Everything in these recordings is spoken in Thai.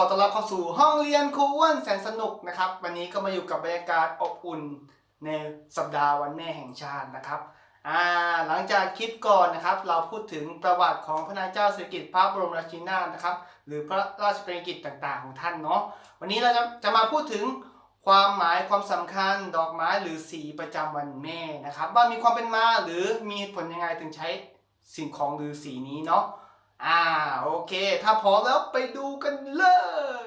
ขอต้อนรับเข้าสู่ห้องเรียนครูอ้วนแสนสนุกนะครับ วันนี้ก็มาอยู่กับบรรยากาศอบอุ่นในสัปดาห์วันแม่แห่งชาตินะครับอ่าหลังจากคลิปก่อนนะครับ เราพูดถึงประวัติของพระนางเจ้าสิริกิติ์พระบรมราชินีนาถนะครับ หรือพระราชกรณียกิจต่างๆ ของท่านเนาะวันนี้เราจะจะมาพูดถึงความหมายความสำคัญดอกไม้หรือสีประจำวันแม่นะครับ ว่ามีความเป็นมาหรือมีเหตุผลยังไงถึงใช้สิ่งของหรือสีนี้เนาะ อ่าโอเค ถ้าพร้อมแล้วไปดูกันเล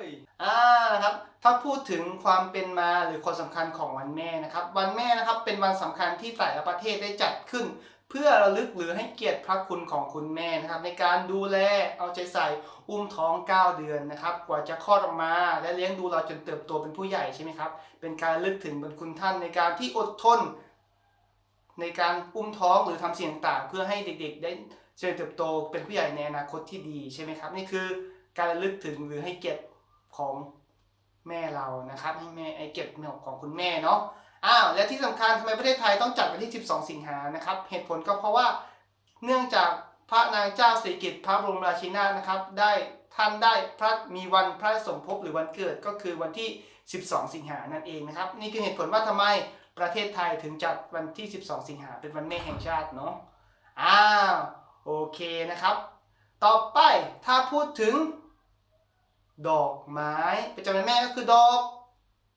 ยอ่านะครับถ้าพูดถึงความเป็นมาหรือความสำคัญของวันแม่นะครับ วันแม่นะครับเป็นวันสำคัญที่แต่ละประเทศได้จัดขึ้น เพื่อระลึกหรือให้เกียรติพระคุณของคุณแม่นะครับ ในการดูแลเอาใจใส่อุ้มท้อง 9 เดือนนะครับ กว่าจะคลอดออกมา และเลี้ยงดูเราจนเติบโตเป็นผู้ใหญ่ใช่ไหมครับเป็นการลึกถึงบุญคุณท่านในการที่อดทน ในการอุ้มท้องหรือทำสิ่งต่างๆเพื่อให้เด็กๆ ได้เจริญเติบโตเป็นผู้ใหญ่ในอนาคตที่ดีใช่ไหมครับ นี่คือการระลึกถึงหรือให้เกียรติของแม่เรานะครับให้แม่ไอเกียรติของคุณแม่เนาะอ้าวและที่สำคัญทำไมประเทศไทยต้องจัดวันที่ 12 สิงหานะครับ เหตุผลก็เพราะว่าเนื่องจากพระนางเจ้าสิริกิติ์พระบรมราชินีนานะครับ ได้ท่านได้พระมีวันพระสมภพหรือวันเกิดก็คือวันที่ 12 สิงหานั่นเองนะครับ นี่คือเหตุผลว่าทำไม ประเทศไทยถึงจัดวันที่ 12 สิงหาเป็นวันแม่แห่งชาติเนาะอ้าวโอเคนะครับ ต่อไปถ้าพูดถึง ดอกไม้ประจำวันแม่ก็คือดอก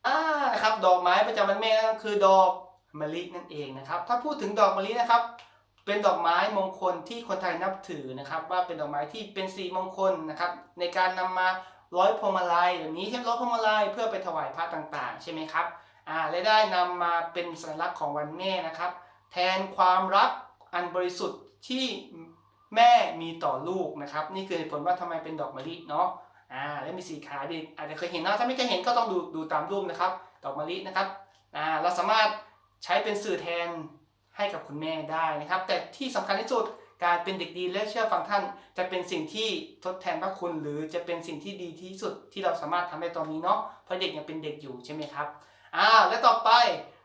อ่านะครับ ดอกไม้ประจำวันแม่ก็คือดอกมะลินั่นเองนะครับ ถ้าพูดถึงดอกมะลินะครับ เป็นดอกไม้มงคลที่คนไทยนับถือนะครับ ว่าเป็นดอกไม้ที่เป็นสีมงคลนะครับ ในการนำมาร้อยพวงมาลัยแบบนี้เช่นร้อยพวงมาลัยเพื่อไปถวายพระต่างๆ ใช่ไหมครับ อ่าและได้นำมาเป็นสัญลักษณ์ของวันแม่นะครับ แทนความรักอันบริสุทธิ์ที่แม่มีต่อลูกนะครับ นี่คือเหตุผลว่าทำไมเป็นดอกมะลิเนาะอ่าและมีสีขาดีอาจจะเคยเห็นนะถ้าไม่เคยเห็นก็ต้องดูดูตามรูปนะครับ ดอกมะลินะครับอ่าเราสามารถใช้เป็นสื่อแทนให้กับคุณแม่ได้นะครับ แต่ที่สำคัญที่สุดการเป็นเด็กดีและเชื่อฟังท่าน จะเป็นสิ่งที่ทดแทนพระคุณ หรือจะเป็นสิ่งที่ดีที่สุดที่เราสามารถทำได้ตอนนี้เนาะเพราะเด็กยังเป็นเด็กอยู่ใช่ไหมครับ อ่าและต่อไป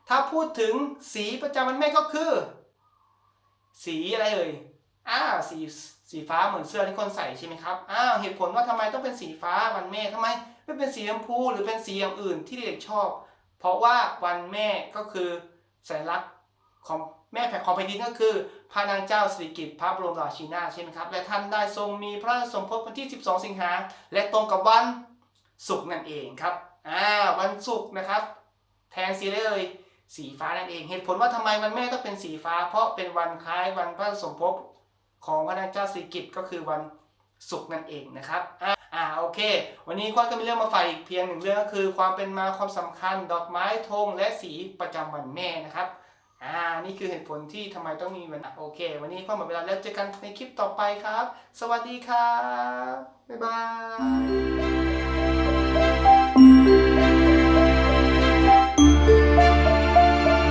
ถ้าพูดถึงสีประจำวันแม่ก็คือ สีอะไรเอ่ยอ้าวสีสีฟ้าเหมือนเสื้อที่คนใส่ใช่ไหมครับอ้าวเหตุผลว่าทำไมต้องเป็นสีฟ้าวันแม่ทำไมไม่เป็นสีชมพูหรือเป็นสีอย่างอื่นที่เด็กชอบ เพราะว่าวันแม่ก็คือสัญลักษณ์ของแม่แผ่ของแผ่นดินก็คือพระนางเจ้าสิริกิติ์พระบรมราชินีนาใช่ไหมครับ และท่านได้ทรงมีพระสมภพวันที่ 12 สิงหาและตรงกับวันศุกร์นั่นเองครับอ่าวันศุกร์นะครับ แทนสีได้เลยสีฟ้านั่นเอง เหตุผลว่าทำไมวันแม่ต้องเป็นสีฟ้า เพราะเป็นวันคล้ายวันพระสมภพของพระนางเจ้าสิริกิติ์ก็คือวันศุกร์นั่นเองนะครับอ่าอ่าโอเค วันนี้ควอนก็มีเรื่องมาฝากอีกเพียงหนึ่งเรื่องก็คือ ความเป็นมาความสำคัญ ดอกไม้ธงและสีประจำวันแม่นะครับอ่านี่คือเหตุผลที่ทำไมต้องมีวันโอเค วันนี้ก็หมดเวลาแล้วเจอกันในคลิปต่อไปครับ สวัสดีครับบ๊ายบาย